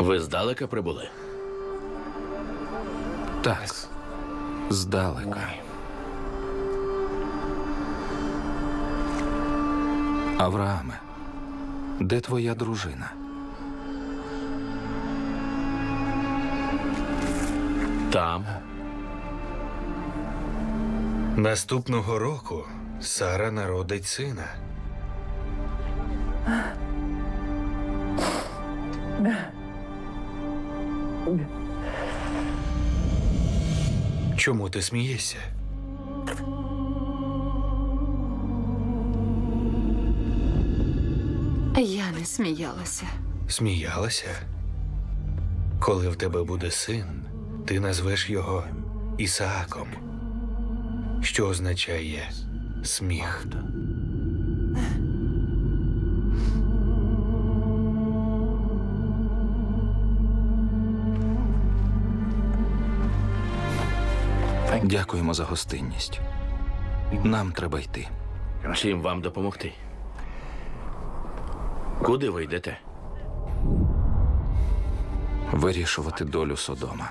Ви здалека прибули? Так, здалека. Аврааме, де твоя дружина? Там. Наступного року Сара народить сина. Чому ти смієшся? Я не сміялася. Сміялася? Коли в тебе буде син, ти назвеш його Ісааком, що означає сміх. Дякуємо за гостинність. Нам треба йти. Чим вам допомогти? Куди ви йдете? Вирішувати долю Содома.